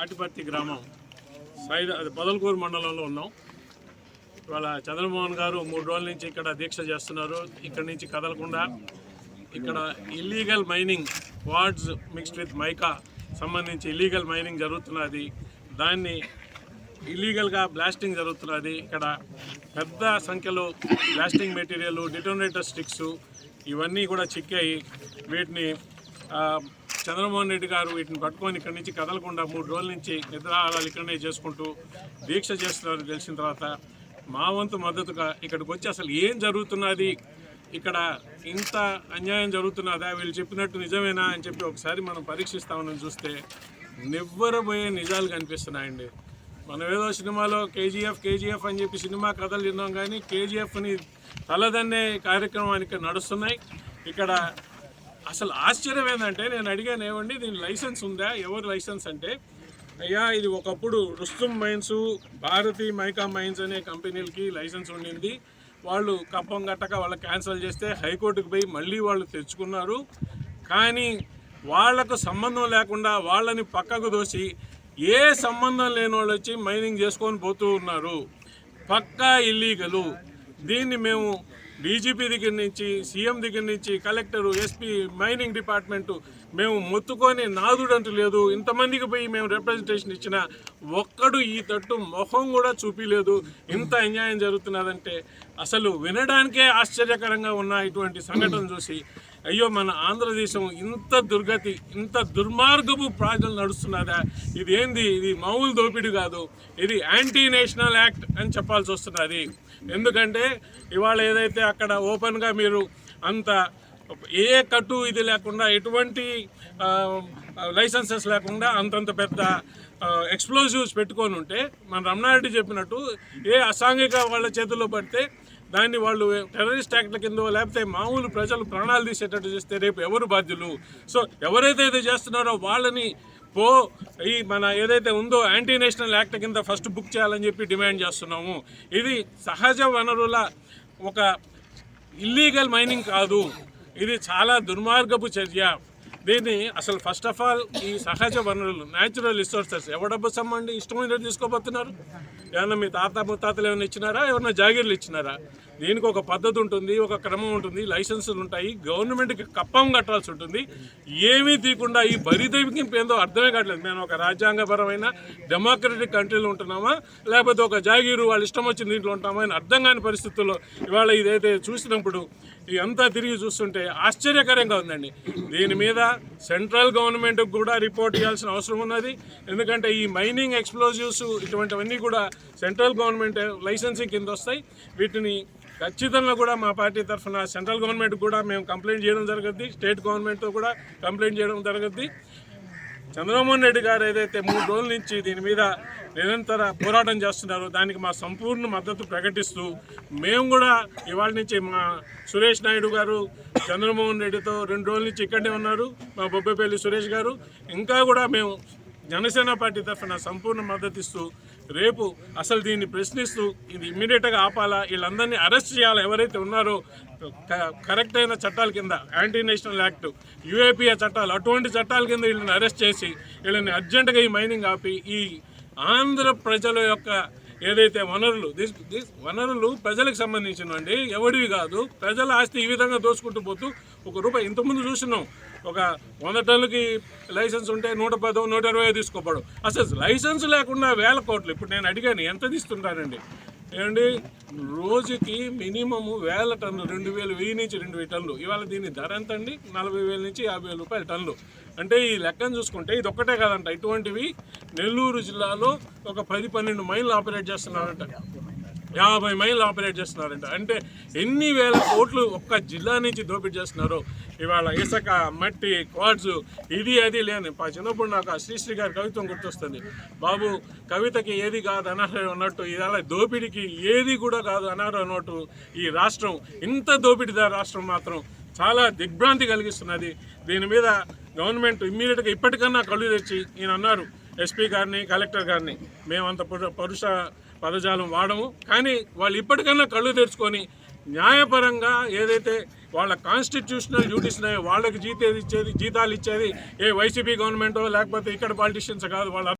తాటిపర్తి గ్రామం సైడ్ అది పొదలకూరు మండలంలో ఉన్నాం. ఇవాళ చంద్రమోహన్ గారు మూడు రోజుల నుంచి ఇక్కడ దీక్ష చేస్తున్నారు. ఇక్కడ నుంచి కదలకుండా ఇక్కడ illegal mining wards mixed with mica సంబంధించి ఇల్లీగల్ మైనింగ్ జరుగుతున్నది. దాన్ని ఇల్లీగల్గా బ్లాస్టింగ్ జరుగుతున్నది. ఇక్కడ పెద్ద సంఖ్యలో బ్లాస్టింగ్ మెటీరియల్ డిటోనేటర్ స్టిక్స్ ఇవన్నీ కూడా చిక్కాయి. వీటిని చంద్రమోహన్ రెడ్డి గారు వీటిని పట్టుకొని ఇక్కడి నుంచి కదలకుండా మూడు రోజుల నుంచి నిద్రాహారాలు ఇక్కడనే చేసుకుంటూ దీక్ష చేస్తున్నారు తెలిసిన తర్వాత మా వంతు మద్దతుగా ఇక్కడికి వచ్చి అసలు ఏం జరుగుతున్నది? ఇక్కడ ఇంత అన్యాయం జరుగుతున్నదా? వీళ్ళు చెప్పినట్టు నిజమేనా అని చెప్పి ఒకసారి మనం పరీక్షిస్తామని చూస్తే నివ్వరబోయే నిజాలు కనిపిస్తున్నాయండి. మనం ఏదో సినిమాలో కేజీఎఫ్ కేజీఎఫ్ అని చెప్పి సినిమా కథలు విన్నాం కానీ కేజీఎఫ్ని తలదన్నే కార్యక్రమానికి నడుస్తున్నాయి. ఇక్కడ అసలు ఆశ్చర్యం ఏంటంటే నేను అడిగాను ఏమండి దీని లైసెన్స్ ఉందా? ఎవరు లైసెన్స్ అంటే అయ్యా ఇది ఒకప్పుడు Rustom mines Bharati mica mines అనే కంపెనీలకి లైసెన్స్ ఉండింది. వాళ్ళు కప్పం గట్టక వాళ్ళు క్యాన్సిల్ చేస్తే హైకోర్టుకు పోయి మళ్ళీ వాళ్ళు తెచ్చుకున్నారు. కానీ వాళ్ళకు సంబంధం లేకుండా వాళ్ళని పక్కకు దోసి ఏ సంబంధం లేని వాళ్ళు వచ్చి మైనింగ్ చేసుకొని పోతూ ఉన్నారు. పక్కా ఇల్లీగలు. దీన్ని మేము డీజీపీ దగ్గర నుంచి సీఎం దగ్గర నుంచి కలెక్టరు ఎస్పీ మైనింగ్ డిపార్ట్మెంటు మేము మొత్తుకొని నాదుడంటూ లేదు. ఇంతమందికి పోయి మేము రిప్రజెంటేషన్ ఇచ్చిన ఒక్కడు ఈ తట్టు మొహం కూడా చూపిలేదు. ఇంత అన్యాయం జరుగుతున్నదంటే అసలు వినడానికే ఆశ్చర్యకరంగా ఉన్న ఇటువంటి సంఘటన చూసి అయ్యో మన ఆంధ్రదేశం ఇంత దుర్గతి ఇంత దుర్మార్గపు ప్రాజలు నడుస్తున్నదా ఇది ఏంది ఇది మామూలు దోపిడీ కాదు. ఇది యాంటీ నేషనల్ యాక్ట్ అని చెప్పాల్సి వస్తున్నది. ఎందుకంటే ఇవాళ ఏదైతే అక్కడ ఓపెన్గా మీరు అంత ఏ కట్టు ఇది లేకుండా ఎటువంటి లైసెన్సెస్ లేకుండా అంతంత పెద్ద ఎక్స్ప్లోజివ్స్ పెట్టుకొని ఉంటే మన రమణారెడ్డి చెప్పినట్టు ఏ అసాంఘిక వాళ్ళ చేతుల్లో పడితే దాన్ని వాళ్ళు టెర్రరిస్ట్ యాక్ట్ల కింద లేకపోతే మామూలు ప్రజలు ప్రాణాలు తీసేటట్టు చేస్తే రేపు ఎవరు బాధ్యులు? సో ఎవరైతే ఇది చేస్తున్నారో వాళ్ళని పో ఈ మన ఏదైతే ఉందో యాంటీ నేషనల్ యాక్ట్ కింద ఫస్ట్ బుక్ చేయాలని చెప్పి డిమాండ్ చేస్తున్నాము. ఇది సహజ వనరుల ఒక ఇల్లీగల్ మైనింగ్ కాదు. ఇది చాలా దుర్మార్గపు చర్య. దీన్ని అసలు ఫస్ట్ ఆఫ్ ఆల్ ఈ సహజ వనరులు న్యాచురల్ రిసోర్సెస్ ఎవడబ్బు సమ్మండి ఇష్టమైనట్టు తీసుకోబోతున్నారు? ఏమన్నా మీ తాత ముత్తాతలు ఏమైనా ఇచ్చినారా? ఎవరైనా జాగీర్లు ఇచ్చినారా? దీనికి ఒక పద్ధతి ఉంటుంది ఒక క్రమం ఉంటుంది లైసెన్సులు ఉంటాయి గవర్నమెంట్కి కప్పం కట్టాల్సి ఉంటుంది. ఏమీ తీయకుండా ఈ బరిదెవికింపు ఏందో అర్థమే కావట్లేదు. మేము ఒక రాజ్యాంగపరమైన డెమోక్రటిక్ కంట్రీలో ఉంటున్నామా లేకపోతే ఒక జాగీరు వాళ్ళ ఇష్టం వచ్చిన దీంట్లో ఉంటామా అని అర్థం కాని పరిస్థితుల్లో ఇవాళ ఇదైతే చూసినప్పుడు ఇదంతా తిరిగి చూస్తుంటే ఆశ్చర్యకరంగా ఉందండి. దీని మీద సెంట్రల్ గవర్నమెంట్కి కూడా రిపోర్ట్ చేయాల్సిన అవసరం ఉన్నది. ఎందుకంటే ఈ మైనింగ్ ఎక్స్ప్లోజివ్స్ ఇటువంటివన్నీ కూడా సెంట్రల్ గవర్నమెంట్ లైసెన్సింగ్ కింద వస్తాయి. వీటిని ఖచ్చితంగా కూడా మా పార్టీ తరఫున సెంట్రల్ గవర్నమెంట్ కూడా మేము కంప్లైంట్ చేయడం జరుగుద్ది స్టేట్ గవర్నమెంట్తో కూడా కంప్లైంట్ చేయడం జరుగుద్ది. చంద్రమోహన్ రెడ్డి గారు ఏదైతే మూడు రోజుల నుంచి దీని మీద నిరంతర పోరాటం చేస్తున్నారో దానికి మా సంపూర్ణ మద్దతు ప్రకటిస్తూ మేము కూడా ఇవాళ నుంచి మా సురేష్ నాయుడు గారు చంద్రమోహన్ రెడ్డితో రెండు రోజుల నుంచి ఇక్కడే ఉన్నారు మా బొబ్బేపల్లి సురేష్ గారు. ఇంకా కూడా మేము జనసేన పార్టీ తరఫున సంపూర్ణ మద్దతు ఇస్తూ రేపు అసలు దీన్ని ప్రశ్నిస్తూ ఇది ఇమ్మీడియట్గా ఆపాలా? వీళ్ళందరినీ అరెస్ట్ చేయాలా? ఎవరైతే ఉన్నారో క- కరెక్ట్ అయిన చట్టాల కింద యాంటీ నేషనల్ యాక్ట్ యూఏపీఏ చట్టాలు అటువంటి చట్టాల కింద వీళ్ళని అరెస్ట్ చేసి వీళ్ళని అర్జెంటుగా ఈ మైనింగ్ ఆపి ఈ ఆంధ్ర ప్రజల యొక్క ఏదైతే వనరులు దిస్ దిస్ వనరులు ప్రజలకు సంబంధించినవండి ఎవడివి కాదు. ప్రజల ఆస్తి ఈ విధంగా దోచుకుంటూ పోతూ ఒక రూపాయి ఇంతకుముందు చూసినాం. ఒక వంద టన్నులకి లైసెన్స్ ఉంటే నూట పదో నూట ఇరవై తీసుకోపడు అసలు లైసెన్స్ లేకుండా వేల కోట్లు. ఇప్పుడు నేను అడిగాను ఎంత తీసుకుంటానండి ఏమండి? రోజుకి మినిమము వేల టన్ను రెండు వేలు వెయ్యి నుంచి రెండు వేల టన్నులు. ఇవాళ దీని ధర ఎంత అండి నలభై వేల నుంచి యాభై వేల రూపాయల టన్నులు. అంటే ఈ లెక్కను చూసుకుంటే ఇది ఒక్కటే కాదంట. ఇటువంటివి నెల్లూరు జిల్లాలో ఒక పది పన్నెండు మైళ్ళు ఆపరేట్ చేస్తున్నారంట. యాభై మైళ్ళు ఆపరేట్ చేస్తున్నారంట. అంటే ఎన్ని వేల కోట్లు ఒక్క జిల్లా నుంచి దోపిడీ చేస్తున్నారు. ఇవాళ ఇసుక మట్టి క్వాడ్స్ ఇది అది లేని పా చిన్నప్పుడు నాకు శ్రీశ్రీ గారి కవిత్వం గుర్తొస్తుంది. బాబు కవితకి ఏది కాదు అనర్హం అన్నట్టు ఇవాళ దోపిడీకి ఏది కూడా కాదు అనర్హం అన్నట్టు ఈ రాష్ట్రం ఇంత దోపిడీదారు రాష్ట్రం మాత్రం చాలా దిగ్భ్రాంతి కలిగిస్తున్నది. దీని మీద గవర్నమెంట్ ఇమ్మీడియట్గా ఇప్పటికన్నా కళ్ళు తెచ్చి ఈయన అన్నారు ఎస్పీ గారిని కలెక్టర్ గారిని. మేము అంత పరుష పదజాలం వాడము. కానీ వాళ్ళు ఇప్పటికన్నా కళ్ళు తెరుచుకొని న్యాయపరంగా ఏదైతే వాళ్ళ కాన్స్టిట్యూషనల్ డ్యూటీస్ ఉన్నాయో వాళ్ళకి జీతే ఇచ్చేది జీతాలు ఇచ్చేది ఏ వైసీపీ గవర్నమెంటో లేకపోతే ఇక్కడ పాలిటిషియన్స్ కాదు వాళ్ళ